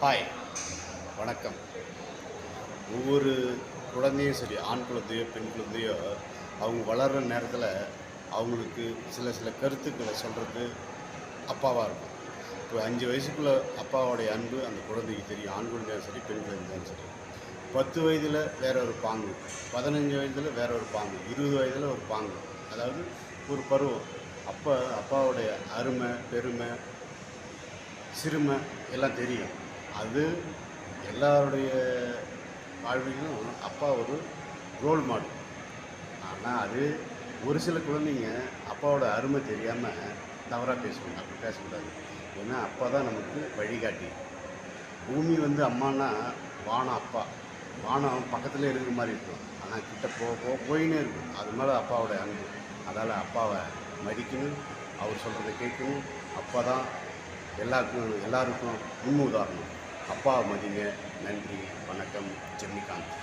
Hi வணக்கம். ஒவ்வொரு குழந்தையும் சரி ஆண் குழந்தையோ பெண் குழந்தையோ அவங்க வளர்கிற நேரத்தில் அவங்களுக்கு சில சில கருத்துக்களை சொல்கிறது அப்பாவாக இருக்கும். இப்போ அஞ்சு வயசுக்குள்ளே அப்பாவோடைய அன்பு அந்த குழந்தைக்கு தெரியும். ஆண் குழந்தையும் சரி பெண் குழந்தையும் சரி. பத்து வயதில் வேற ஒரு பாங்கு பதினஞ்சு வயதில் வேற ஒரு பாங்கு இருபது வயதில் ஒரு பாங்கு. அதாவது ஒரு பருவம். அப்போ அப்பாவுடைய அருமை பெருமை சிறுமை எல்லாம் தெரியும். அது எல்லாருடைய வாழ்விலும் அப்பா ஒரு ரோல் மாடல் ஆனால் அது ஒரு சில குழந்தைங்க அப்பாவோட அருமை தெரியாமல் தவறாக பேசுவாங்க. அப்படி பேசக்கூடாது. ஏன்னா அப்பா தான் நமக்கு வழிகாட்டி. பூமி வந்து அம்மானா வானம் அப்பா. வானம் பக்கத்தில் இருக்கிற மாதிரி இருக்கும். ஆனால் கிட்ட போக போக போயினே இருக்கும். அது மேலே அப்பாவோட அன்பு. அதால் அப்பாவை மதிக்கணும். அவர் சொல்கிறத கேட்கணும். அப்பா தான் எல்லாருக்கும் எல்லாருக்கும் முன்னுதாரணம். அப்பா மதிங்க நன்றி வணக்கம் ஜெமிகாந்த்